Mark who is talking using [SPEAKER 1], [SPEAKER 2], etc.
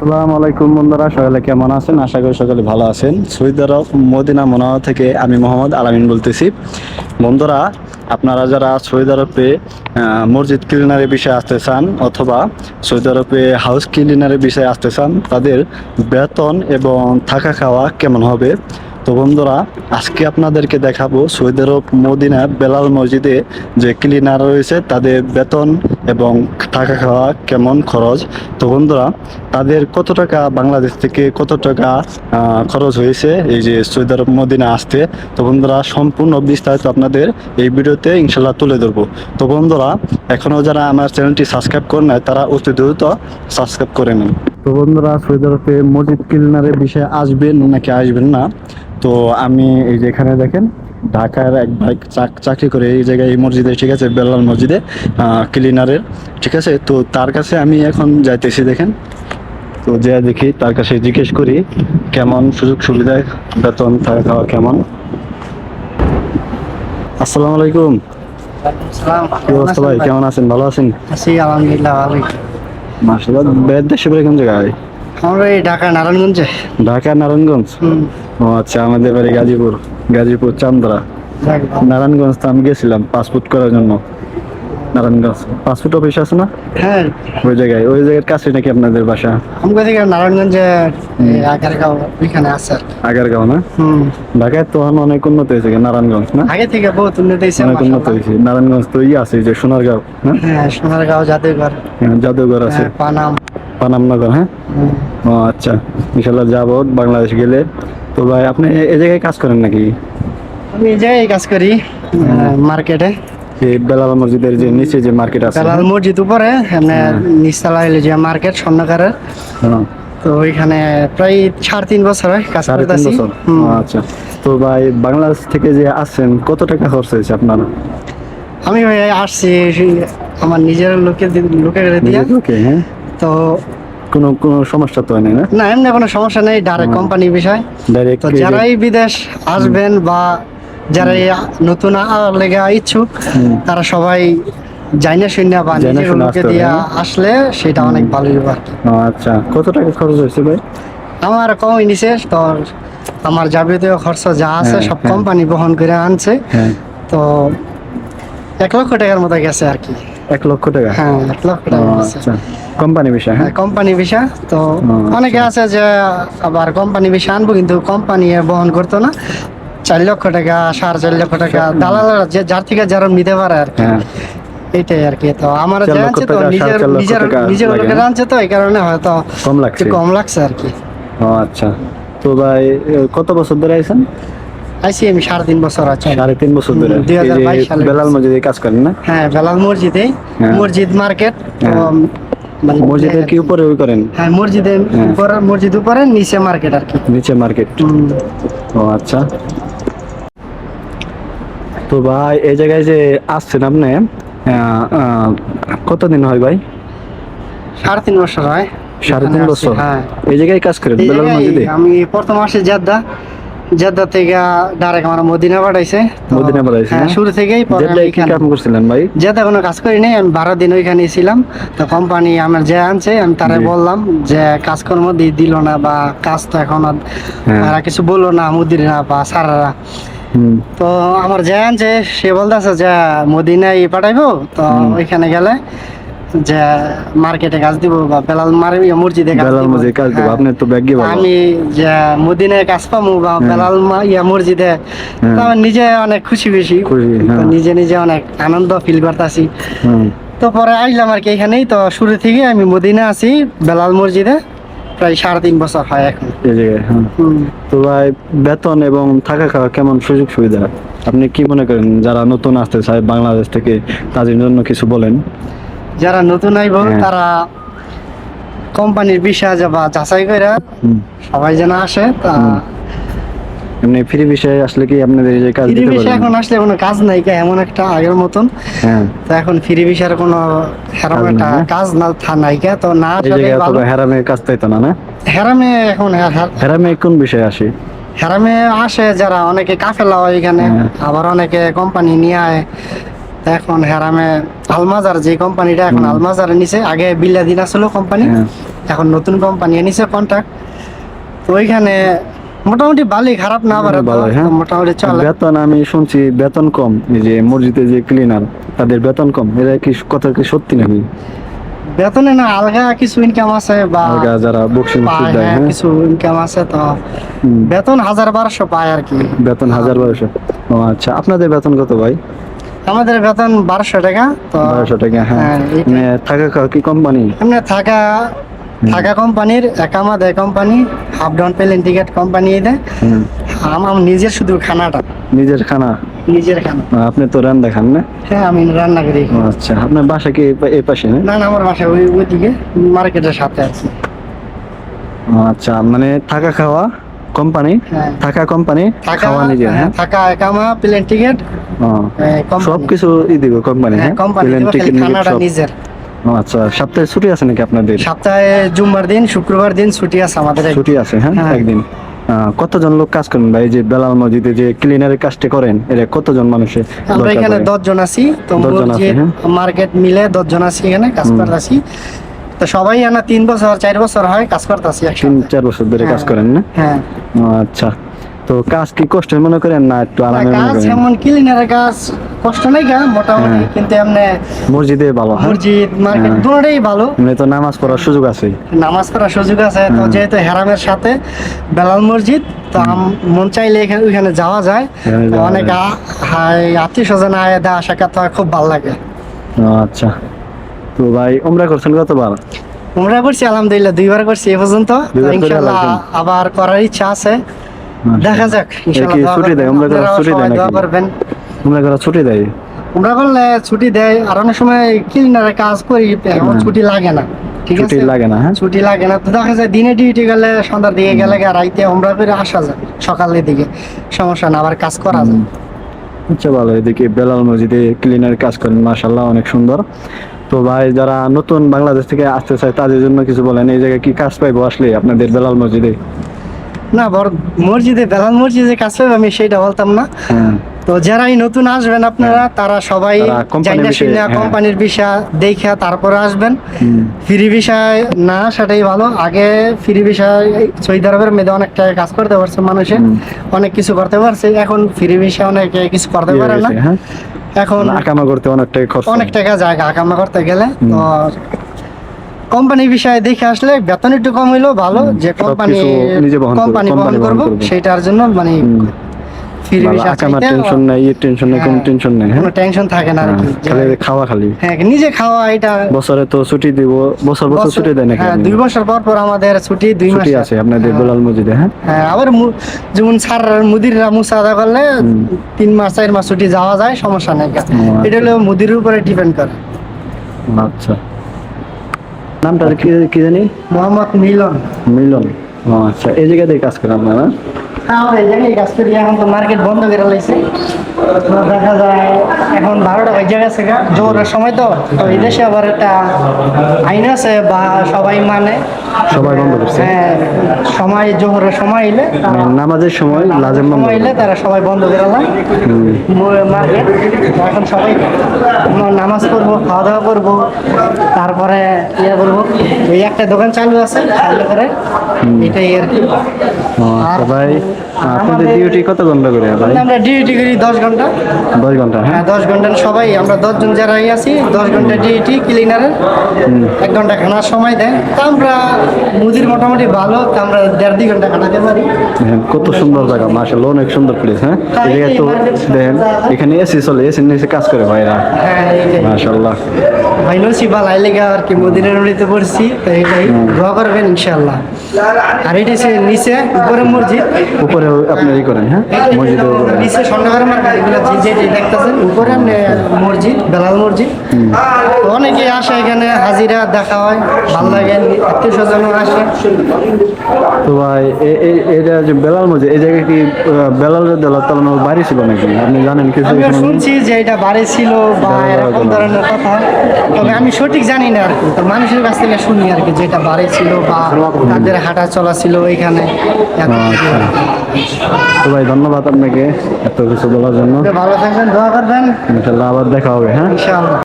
[SPEAKER 1] আসসালামু আলাইকুম বন্ধুরা, সকলে কেমন আছেন? আশা করি সকলে ভালো আছেন। সৌদি আরব মদিনা মোনাওয়া থেকে আমি মোহাম্মদ আলামিন বলতেছি। বন্ধুরা, আপনারা যারা সৌদি আরবে মসজিদ ক্লিনারের বিষয়ে আসতে চান অথবা সৌদি আরবে হাউস ক্লিনারের বিষয়ে আসতে চান, তাদের বেতন এবং থাকা খাওয়া কেমন হবে? তো বন্ধুরা, আজকে আপনাদেরকে দেখাবো সৌদি আরব মদিনা বেলাল মসজিদে যে ক্লিনার রয়েছে, তাদের বেতন এবং থাকা খাওয়া কেমন খরচ। তো বন্ধুরা, তাদের কত টাকা বাংলাদেশ থেকে কত টাকা খরচ হয়েছে এই যে সৌদি আরব মদিনা আসতে? তো বন্ধুরা, সম্পূর্ণ বিস্তারিত আপনাদের এই ভিডিওতে ইনশাল্লাহ তুলে ধরবো। তো বন্ধুরা এখনও যারা আমার চ্যানেলটি সাবস্ক্রাইব করে নেয় তারা অতি দ্রুত সাবস্ক্রাইব করে নেন। তো বন্ধুরা, সৌদি আরবে মসজিদ ক্লিনারের বিষয়ে আসবেন নাকি আসবেন না? তো আমি এই যে এখানে দেখেন ঢাকার এক ভাই চাক- চাকরি করে এই জায়গায় এই মসজিদে ঠিক আছে বেলাল মসজিদে ক্লিনারের ঠিক আছে? তো তার কাছে আমি এখন যাইতেছি দেখেন। তো যে দেখি তার কাছে জিজ্ঞেস করি কেমন সুযোগ সুবিধা বেতন থাকা খাওয়া কেমন? আসসালামু আলাইকুম। কি অবস্থা ভাই? কেমন আছেন? ভালো আছেন?
[SPEAKER 2] আছি আলহামদুলিল্লাহ ভালোই।
[SPEAKER 1] মাসাল্লাহ বেদ দেশে কোন জায়গায়?
[SPEAKER 2] আমরা এই ঢাকা নারায়ণগঞ্জে।
[SPEAKER 1] ঢাকা নারায়ণগঞ্জ? ও আচ্ছা আমাদের বাড়ি গাজীপুর গাজীপুর চান্দরা। নারায়ণগঞ্জ তো আমি গেছিলাম পাসপোর্ট করার জন্য। নারায়ণগঞ্জ পাসপোর্ট অফিস আছে না?
[SPEAKER 2] হ্যাঁ।
[SPEAKER 1] ওই জায়গায় ওই জায়গার কাছে নাকি আপনাদের বাসা?
[SPEAKER 2] আমাকে থেকে নারায়ণগঞ্জে আগারগাঁও ওইখানে আছে
[SPEAKER 1] আগারগাঁও না?
[SPEAKER 2] হুম।
[SPEAKER 1] ঢাকায় তো এখন অনেক উন্নত হয়েছে নারায়ণগঞ্জ না?
[SPEAKER 2] আগে থেকে বহুত উন্নত হয়েছে
[SPEAKER 1] অনেক উন্নত হয়েছে। নারায়ণগঞ্জ তো ই আছে যে সোনারগাঁও হ্যাঁ
[SPEAKER 2] হ্যাঁ সোনারগাঁও জাদুঘর।
[SPEAKER 1] হ্যাঁ, জাদুঘর আছে।
[SPEAKER 2] হ্যাঁ, পানাম।
[SPEAKER 1] পানামনগর হ্যাঁ? ও আচ্ছা ইনশাল্লাহ যাব। বাংলাদেশ গেলে তো ভাই আপনি এ- এই জায়গায় কাজ করেন নাকি?
[SPEAKER 2] আমি এই জায়গায় কাজ করি মার্কেটে।
[SPEAKER 1] এই বেলাল মসজিদের যে নিচে যে মার্কেট আছে
[SPEAKER 2] বেলাল মসজিদ উপরে এমনি নিচতলা হইলে যে মার্কেট স্বর্ণকারের।
[SPEAKER 1] হ্যাঁ।
[SPEAKER 2] তো ওইখানে প্রায় সাড়ে তিন বছর হয় কাজ
[SPEAKER 1] সাড়ে তিন বছর? আচ্ছা। তো ভাই বাংলাদেশ থেকে যে আসছেন কত টাকা খরচ হয়েছে আপনার?
[SPEAKER 2] আমি ভাই আসছি আমার নিজের লোকে লোকে দিয়া।
[SPEAKER 1] হ্যাঁ।
[SPEAKER 2] তো
[SPEAKER 1] কোনো কোনো সমস্যা তো হয় না?
[SPEAKER 2] না এমনি কোনো সমস্যা নেই ডাইরেক্ট কোম্পানি বিষয়।
[SPEAKER 1] ডাইরেক্ট
[SPEAKER 2] তো যারাই বিদেশ আসবেন বা যারা নতুন লেগে ইচ্ছুক তারা সবাই জাইনা শূন্য বা নিজের লোকে দিয়া
[SPEAKER 1] হ্যাঁ?
[SPEAKER 2] আসলে সেটা অনেক ভালো কি।
[SPEAKER 1] আচ্ছা। কত টাকা খরচ হয়েছে ভাই?
[SPEAKER 2] আমার কমই নিছে তো আমার যাবতীয় খরচ যা আছে
[SPEAKER 1] হ্যাঁ,
[SPEAKER 2] সব
[SPEAKER 1] হ্যাঁ।
[SPEAKER 2] কোম্পানি বহন করে আনছে।
[SPEAKER 1] হ্যাঁ।
[SPEAKER 2] তো এক লক্ষ টাকার মতো গেছে আর কি।
[SPEAKER 1] এক লক্ষ টাকা?
[SPEAKER 2] হ্যাঁ এক লক্ষ টাকা
[SPEAKER 1] আচ্ছা। কোম্পানি বিষয় হ্যাঁ?
[SPEAKER 2] কোম্পানি বিষয়। তো
[SPEAKER 1] আচ্ছা।
[SPEAKER 2] অনেকে আছে যে আবার কোম্পানি বিষয় আনব কিন্তু কোম্পানি বহন করতো না। চার লক্ষ টাকা সাড়ে চার লক্ষ টাকা দালালরা যে যার থেকে যারা নিতে পারে আর কি।
[SPEAKER 1] হ্যাঁ।
[SPEAKER 2] এটাই আর কি। তো আমার আছে তো নিজের নিজের নিজের
[SPEAKER 1] হ্যাঁ?
[SPEAKER 2] আনছে তো এই কারণে হয়তো
[SPEAKER 1] কম লাগছে।
[SPEAKER 2] কম লাগছে আর কি।
[SPEAKER 1] ও আচ্ছা। তো ভাই কত বছর ধরে আইছেন?
[SPEAKER 2] আইসি আমি সাড়ে তিন বছর আছে।
[SPEAKER 1] সাড়ে তিন বছর ধরে।
[SPEAKER 2] দুই হাজার বাইশ সালে
[SPEAKER 1] বেলাল মসজিদে কাজ করেন না?
[SPEAKER 2] হ্যাঁ বেলাল মসজিদে
[SPEAKER 1] হ্যাঁ।
[SPEAKER 2] মসজিদ মার্কেট
[SPEAKER 1] হ্যাঁ।
[SPEAKER 2] মানে
[SPEAKER 1] মসজিদের কি উপরে ওই করেন?
[SPEAKER 2] হ্যাঁ মসজিদের
[SPEAKER 1] হ্যাঁ।
[SPEAKER 2] উপরে মসজিদ উপরে নিচে মার্কেট আর কি।
[SPEAKER 1] নিচে মার্কেট। ও আচ্ছা। তো ভাই এই জায়গায় যে আসছেন আপনি কতদিন হয় ভাই?
[SPEAKER 2] সাড়ে তিন বছর হয়।
[SPEAKER 1] সাড়ে তিন বছর।
[SPEAKER 2] হ্যাঁ।
[SPEAKER 1] এই জায়গায় কাজ করেন বেলাল মসজিদে?
[SPEAKER 2] আমি প্রথম আসি জেদ্দা। জেদ্দা থেকে ডাইরেক্ট আমার মদিনা পাঠাইছে।
[SPEAKER 1] মদিনা পাঠাইছে,
[SPEAKER 2] হ্যাঁ শুরু থেকেই
[SPEAKER 1] কি কাম করছিলেন ভাই?
[SPEAKER 2] জেদ্দা কোনো কাজ করি নাই আমি বারো দিন ওইখানে ছিলাম। তো কোম্পানি আমার যে আনছে আমি তারা বললাম যে কাজকর্ম দি- দিল না বা কাজ তো এখন আর
[SPEAKER 1] হ্যাঁ।
[SPEAKER 2] তারা কিছু বলল না মুদিরা বা সারারা তো আমার যে আনছে সে বলতেছে যে মদিনায় পাঠাইবো তো ওইখানে গেলে যে মার্কেটে কাজ দিব বা বেলাল মার ইয়ে মসজিদে কাজ
[SPEAKER 1] বেলাল। মসজিদে কাজ দেবো
[SPEAKER 2] হ্যাঁ।
[SPEAKER 1] আপনি তো ব্যাগই ভালো।
[SPEAKER 2] আমি যে মদিনায় কাজ পাবো বা বেলাল মা- ইয়া মসজিদে
[SPEAKER 1] হ্যাঁ।
[SPEAKER 2] আমি নিজে অনেক খুশি
[SPEAKER 1] হ্যাঁ।
[SPEAKER 2] নিজে নিজে অনেক আনন্দ ফিল করতেছি। তো পরে আইলাম আর কি এখানেই তো শুরু থেকে আমি মদিনা আছি বেলাল মসজিদে প্রায় সাড়ে তিন বছর হয় এখন।
[SPEAKER 1] হ্যাঁ। তো ভাই বেতন এবং থাকা খাওয়া কেমন সুযোগ সুবিধা? আপনি কি মনে করেন যারা নতুন আসতে চায় বাংলাদেশ থেকে তাদের জন্য কিছু বলেন?
[SPEAKER 2] যারা নতুন আইব
[SPEAKER 1] হ্যাঁ।
[SPEAKER 2] তারা কোম্পানির বিষয় বা যাচাই করে সবাই যেন আসে তা
[SPEAKER 1] এমনি ফ্রি বিষয়ে আসলে কি আপনাদের যে কাজ দিতে পারেন
[SPEAKER 2] এখন আসলে কোনো কাজ নাই কা এমন একটা আগের মতন।
[SPEAKER 1] হ্যাঁ।
[SPEAKER 2] তো এখন ফ্রি বিষয়ের কোনো হেরাম
[SPEAKER 1] কাজ
[SPEAKER 2] একটা
[SPEAKER 1] হ্যাঁ?
[SPEAKER 2] কাজ না থা নাই কা তো না
[SPEAKER 1] এই
[SPEAKER 2] আসলে ভালো।
[SPEAKER 1] হেরামে কাজ তাইতো না না?
[SPEAKER 2] হেরামে এখন হে- হে-
[SPEAKER 1] হেরামে কোন বিষয়ে আসে?
[SPEAKER 2] হেরামে আসে যারা অনেকে কাফেলা হয় এখানে
[SPEAKER 1] হ্যাঁ।
[SPEAKER 2] আবার অনেকে কোম্পানি নিয়ে আয়। তো এখন হেরামে আলমাজার যে কোম্পানিটা এখন আলমাজার নিচে আগে বিল্লাদিন আসলো কোম্পানি
[SPEAKER 1] হ্যাঁ।
[SPEAKER 2] এখন নতুন কোম্পানি এনেছে কন্ট্রাক্ট তো ওইখানে মোটামুটি ভালোই খারাপ না
[SPEAKER 1] ভালোই, হ্যাঁ।
[SPEAKER 2] মোটামুটি চলে।
[SPEAKER 1] বেতন আমি শুনছি বেতন কম এই যে মসজিদে যে ক্লিনার তাদের বেতন কম এটা কি কথা কি সত্যি নাকি?
[SPEAKER 2] বেতনে না আলগা কিছু ইনকাম আছে বা
[SPEAKER 1] আলগা যারা বক্সিং দেয়
[SPEAKER 2] হ্যাঁ,
[SPEAKER 1] হ্যাঁ।
[SPEAKER 2] কিছু ইনকাম আছে তো। বেতন হাজার বারোশো পায় আর কি।
[SPEAKER 1] বেতন হাজার বারোশো। ও আচ্ছা আপনাদের বেতন কত ভাই?
[SPEAKER 2] আমাদের বেতন বারোশো টাকা তো
[SPEAKER 1] বারোশো টাকা হ্যাঁ। থাকা কি কোম্পানি
[SPEAKER 2] এমনি থাকা থাকা কোম্পানির একামা দেয় company half down plane ticket company দেয় আমার নিজের শুধু খানাটা।
[SPEAKER 1] নিজের খানা?
[SPEAKER 2] নিজের খানা।
[SPEAKER 1] আপনি তো রান দেখান না?
[SPEAKER 2] হ্যাঁ আমি রান্না করি।
[SPEAKER 1] আচ্ছা। আপনার বাসা কি এই পাশে না?
[SPEAKER 2] না না আমার বাসা ওই ওইদিকে মার্কেটের সাথে আছে।
[SPEAKER 1] আচ্ছা। মানে থাকা খাওয়া? কোম্পানি
[SPEAKER 2] হ্যাঁ।
[SPEAKER 1] থাকা কোম্পানি
[SPEAKER 2] থাকা
[SPEAKER 1] খাওয়া নিজের হ্যাঁ
[SPEAKER 2] থাকা একামা প্লেন টিকিট
[SPEAKER 1] সব কিছু ই দিব কোম্পানি
[SPEAKER 2] হ্যাঁ
[SPEAKER 1] হ্যাঁ?
[SPEAKER 2] কোম্পানি
[SPEAKER 1] প্লেন টিকিট
[SPEAKER 2] নিজের।
[SPEAKER 1] আচ্ছা সপ্তাহে ছুটি আছে নাকি আপনাদের
[SPEAKER 2] সপ্তাহে জুম্মার দিন শুক্রবার দিন ছুটি আছে আমাদের
[SPEAKER 1] ছুটি আছে হ্যাঁ
[SPEAKER 2] হ্যাঁ।
[SPEAKER 1] একদিন। কতজন লোক কাজ করেন ভাই? যে বেলাল মসজিদে যে ক্লিনারের কাজটা করেন এটা কতজন মানুষের
[SPEAKER 2] আমরা এখানে
[SPEAKER 1] পড়ে?
[SPEAKER 2] দশ জন আছি। তো
[SPEAKER 1] আছে, হ্যাঁ।
[SPEAKER 2] মার্কেট মিলে দশ জন আছি এখানে কাজ করতেছি। তো সবাই এনা তিন বছর চার বছর হয় কাজ করতেছি
[SPEAKER 1] তিন চার বছর ধরে কাজ
[SPEAKER 2] হ্যাঁ।
[SPEAKER 1] করেন না?
[SPEAKER 2] হ্যাঁ।
[SPEAKER 1] আচ্ছা। তো কাজ কি কষ্ট মনে করেন না একটু আরামে মনে করেন?
[SPEAKER 2] এমন ক্লিনারের কাজ কষ্ট নাই গা মোটামুটি
[SPEAKER 1] হ্যাঁ।
[SPEAKER 2] কিন্তু এমনি
[SPEAKER 1] মসজিদে ভালো হ্যাঁ?
[SPEAKER 2] মসজিদ মার্কেট। দুটোটাই ভালো।
[SPEAKER 1] এমনি তো নামাজ পড়ার সুযোগ আছে
[SPEAKER 2] নামাজ পড়ার সুযোগ আছে তো। যেহেতু হেরামের সাথে বেলাল মসজিদ তো আম- মন চাইলে এখানে ওইখানে যাওয়া যায়। অনেক। আত্মীয় স্বজন আয় দেওয়া সাক্ষাৎ হয় খুব ভালো লাগে।
[SPEAKER 1] আচ্ছা। তো ভাই ওমরা করছেন কতবার?
[SPEAKER 2] আমরা করছি আলহামদুলিল্লাহ দুইবার করছি এ পর্যন্ত।
[SPEAKER 1] করে লাগবেন।
[SPEAKER 2] আবার করার ইচ্ছা আছে। দেখা যাক দোয়া
[SPEAKER 1] ছুটি দেয়? আমরা করার ছুটি দেয় নাকি? ওমরা করা ছুটি দেয়?
[SPEAKER 2] আমরা করলে ছুটি দেয় আর অনেক সময় ক্লিনারের কাজ করি
[SPEAKER 1] হুম।
[SPEAKER 2] ছুটি লাগে না ঠিক
[SPEAKER 1] ছুটি লাগে না হ্যাঁ?
[SPEAKER 2] ছুটি লাগে না। তো দেখা যায় দিনে ডিউটি গেলে সন্ধ্যার দিকে গেলে রাইতে আমরা করে আসা যায় সকালের দিকে। সমস্যা না আবার কাজ করা যায়।
[SPEAKER 1] আচ্ছা ভালো এদিকে বেলাল মসজিদে ক্লিনার কাজ করেন মাশাল্লাহ অনেক সুন্দর। তো ভাই যারা নতুন বাংলাদেশ থেকে আসতে চায় তাদের জন্য কিছু বলেন। এই জায়গায় কি কাজ পাইবো আসলে আপনাদের বেলাল মসজিদে?
[SPEAKER 2] না বড় মসজিদে বেলাল মসজিদে কাজ পাবে আমি সেটা বলতাম না।
[SPEAKER 1] হ্যাঁ।
[SPEAKER 2] তো যারাই নতুন আসবেন আপনারা তারা সবাই
[SPEAKER 1] কোম্পানির বিষয়ে, হ্যাঁ।
[SPEAKER 2] বিষয় দেখে তারপরে আসবেন। ফ্রি বিষয় না সেটাই ভালো। আগে ফ্রি বিষয় সৌদি আরবের মেয়েদের অনেক টাকা কাজ করতে পারছে মানুষে। অনেক কিছু করতে পারছে। এখন ফ্রি বিষয় অনেকে কিছু করতে পারে না।
[SPEAKER 1] হ্যাঁ।
[SPEAKER 2] এখন
[SPEAKER 1] আকামা করতে অনেকটাই খরচ
[SPEAKER 2] অনেক টাকা জায়গা আকামা করতে গেলে তো কোম্পানি বিষয়ে দেখে আসলে বেতন একটু কম হইলেও ভালো যে কোম্পানি
[SPEAKER 1] নিজে বহন
[SPEAKER 2] কোম্পানি বহন করবে। সেটার জন্য মানে
[SPEAKER 1] হুম।
[SPEAKER 2] ফ্রি
[SPEAKER 1] ভালো,
[SPEAKER 2] বিষয়
[SPEAKER 1] আকামার
[SPEAKER 2] চাইতে
[SPEAKER 1] টেনশন নাই ইয়ে টেনশন নাই কোনো
[SPEAKER 2] হ্যাঁ,
[SPEAKER 1] টেনশন নাই হ্যাঁ?
[SPEAKER 2] কোনো টেনশন থাকে না আর কি। যে-
[SPEAKER 1] খালি খাওয়া খালি।
[SPEAKER 2] হ্যাঁ নিজে খাওয়া এটা
[SPEAKER 1] বছরে তো ছুটি দিব বছর বছর
[SPEAKER 2] বছর-
[SPEAKER 1] ছুটি দেয় নাকি
[SPEAKER 2] হ্যাঁ দুই বছর পর পর আমাদের ছুটি দুই মাস
[SPEAKER 1] আছে আপনাদের বেলাল মসজিদে হ্যাঁ?
[SPEAKER 2] হ্যাঁ আবার যেমন স্যার মুদিররা মুসাদা করলে তিন মাস চার মাস ছুটি যাওয়া যায় সমস্যা নেই।
[SPEAKER 1] আচ্ছা।
[SPEAKER 2] এটা হলো মুদির উপরে ডিপেন্ড করে।
[SPEAKER 1] আচ্ছা। নামটা কি কি জানি?
[SPEAKER 2] মোহাম্মদ মিলন।
[SPEAKER 1] মিলন। আচ্ছা। এই জায়গাতে কাজ করেন আপনারা?
[SPEAKER 2] আমরা এই জায়গায় কাজ করি এখন তো মার্কেট বন্ধ করে লাইছে। দেখা যায় এখন বারোটা বাজে গেছে গা জোরের সময় তো। তো এই দেশে আবার একটা আইন আছে বা সবাই মানে।
[SPEAKER 1] সবাই বন্ধ করছে।
[SPEAKER 2] হ্যাঁ সময় জোহরের সময় এলে
[SPEAKER 1] মানে নামাজের সময়
[SPEAKER 2] এলে তারা সবাই বন্ধ করে মার্কেট এখন সবাই নামাজ পড়ব খাওয়া দাওয়া করব তারপরে ইয়ে করব। একটা দোকান চালু আছে চালু করে এটাই আর কি।
[SPEAKER 1] ভাই আপনাদের ডিউটি কত ঘণ্টা করে ভাই?
[SPEAKER 2] আমরা ডিউটি করি দশ ঘণ্টা।
[SPEAKER 1] দশ ঘণ্টা হ্যাঁ?
[SPEAKER 2] হ্যাঁ দশ ঘণ্টা সবাই আমরা দশজন যারাই আছি দশ ঘণ্টা ডিউটি ক্লিনারের এক ঘণ্টা খানার সময় দেয়। তা আমরা মুদির মোটামুটি ভালো আমরা দেড় দুই ঘণ্টা কাটাতে পারি।
[SPEAKER 1] দেখেন কত সুন্দর জায়গা মাশাআল্লাহ অনেক সুন্দর প্লেস হ্যাঁ? এই তো দেখেন এখানে এসি চলে এসি নিচে কাজ করে ভাইরা।
[SPEAKER 2] হ্যাঁ
[SPEAKER 1] মাশাআল্লাহ।
[SPEAKER 2] ভাই নসিবা লাইলেগা আর কি মদিনার নদীতে পড়ছি তো এটাই দোয়া করবেন ইনশাল্লাহ আর এটা হচ্ছে নিচে উপরে মসজিদ।
[SPEAKER 1] উপরে আপনি ই করেন হ্যাঁ? মসজিদের উপরে।
[SPEAKER 2] নিচে স্বর্ণকার মার্কেট এগুলো যে যেটি দেখতেছেন উপরে আপনি মসজিদ বেলাল মসজিদ। অনেকে আসে এখানে হাজিরা দেখা হয় ভালো লাগে আত্মীয় স্বজনও আসে।
[SPEAKER 1] তো ভাই এটা যে বেলাল মসজিদ এই জায়গায় কি আহ, বেলাল দেলাল তালানোর বাড়ি ছিল নাকি? আপনি জানেন কিছু
[SPEAKER 2] শুনছি যে এটা বাড়ি ছিল বা এরকম ধরনের কথা। তবে আমি সঠিক জানি না আর কি। তো মানুষের কাছ থেকে শুনি আর কি যে এটা বাড়ি ছিল বা তাদের হাঁটা চলা ছিল এখানে।
[SPEAKER 1] তো ভাই ধন্যবাদ আপনাকে এত কিছু বলার জন্য।
[SPEAKER 2] ভালো থাকবেন দোয়া করবেন।
[SPEAKER 1] ইনশাল্লাহ আবার দেখা হবে হ্যাঁ?
[SPEAKER 2] ইনশাআল্লাহ